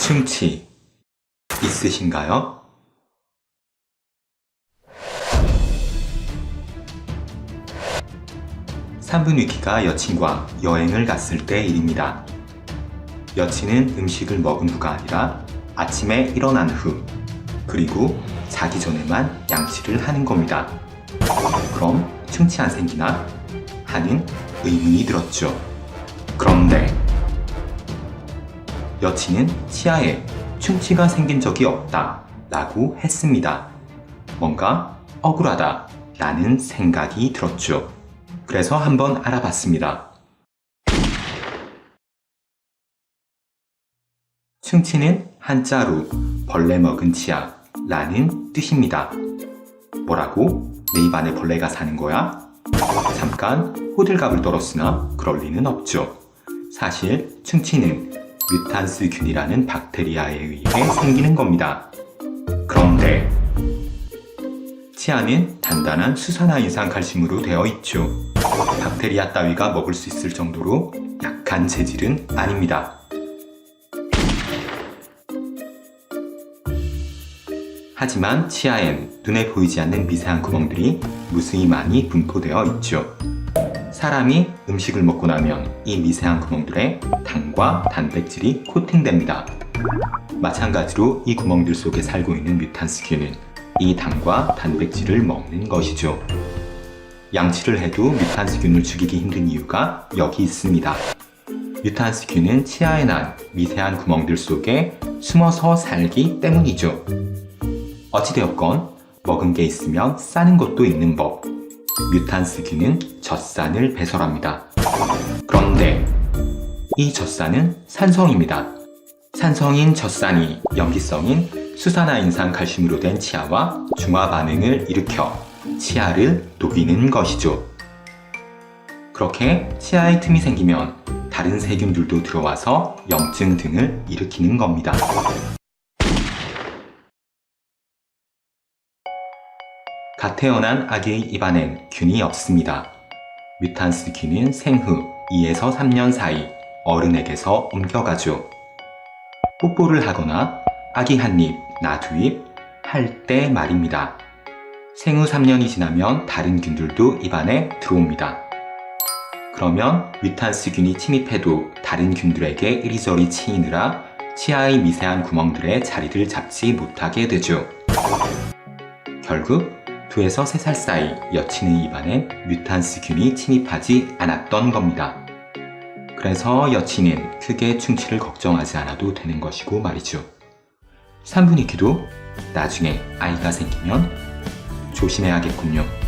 충치 있으신가요? 산분위키가 여친과 여행을 갔을 때 일입니다. 여친은 음식을 먹은 후가 아니라 아침에 일어난 후 그리고 자기 전에만 양치를 하는 겁니다. 그럼 충치 안 생기나? 하는 의문이 들었죠. 그런데 여친은 치아에 충치가 생긴 적이 없다 라고 했습니다. 뭔가 억울하다 라는 생각이 들었죠. 그래서 한번 알아봤습니다. 충치는 한자로 벌레 먹은 치아 라는 뜻입니다. 뭐라고? 내 입안에 벌레가 사는 거야? 잠깐 호들갑을 떨었으나 그럴 리는 없죠. 사실 충치는 뮤탄스균이라는 박테리아에 의해 생기는 겁니다. 그런데 치아는 단단한 수산화인산 칼슘으로 되어 있죠. 박테리아 따위가 먹을 수 있을 정도로 약한 재질은 아닙니다. 하지만 치아엔 눈에 보이지 않는 미세한 구멍들이 무수히 많이 분포되어 있죠. 사람이 음식을 먹고 나면 이 미세한 구멍들에 당과 단백질이 코팅됩니다. 마찬가지로 이 구멍들 속에 살고 있는 뮤탄스균은 이 당과 단백질을 먹는 것이죠. 양치를 해도 뮤탄스균을 죽이기 힘든 이유가 여기 있습니다. 뮤탄스균은 치아에 난 미세한 구멍들 속에 숨어서 살기 때문이죠. 어찌되었건 먹은 게 있으면 싸는 것도 있는 법. 뮤탄스균은 젖산을 배설합니다. 그런데 이 젖산은 산성입니다. 산성인 젖산이 염기성인 수산화인산 칼슘으로 된 치아와 중화 반응을 일으켜 치아를 녹이는 것이죠. 그렇게 치아에 틈이 생기면 다른 세균들도 들어와서 염증 등을 일으키는 겁니다. 갓 태어난 아기의 입안엔 균이 없습니다. 뮤탄스 균은 생후 2에서 3년 사이 어른에게서 옮겨가죠. 뽀뽀를 하거나 아기 한 입, 나두입 할 때 말입니다. 생후 3년이 지나면 다른 균들도 입안에 들어옵니다. 그러면 뮤탄스균이 침입해도 다른 균들에게 이리저리 치이느라 치아의 미세한 구멍들의 자리를 잡지 못하게 되죠. 결국 2에서 3살 사이 여친의 입안엔 뮤탄스균이 침입하지 않았던 겁니다. 그래서 여친은 크게 충치를 걱정하지 않아도 되는 것이고 말이죠. 산분이기도 나중에 아이가 생기면 조심해야겠군요.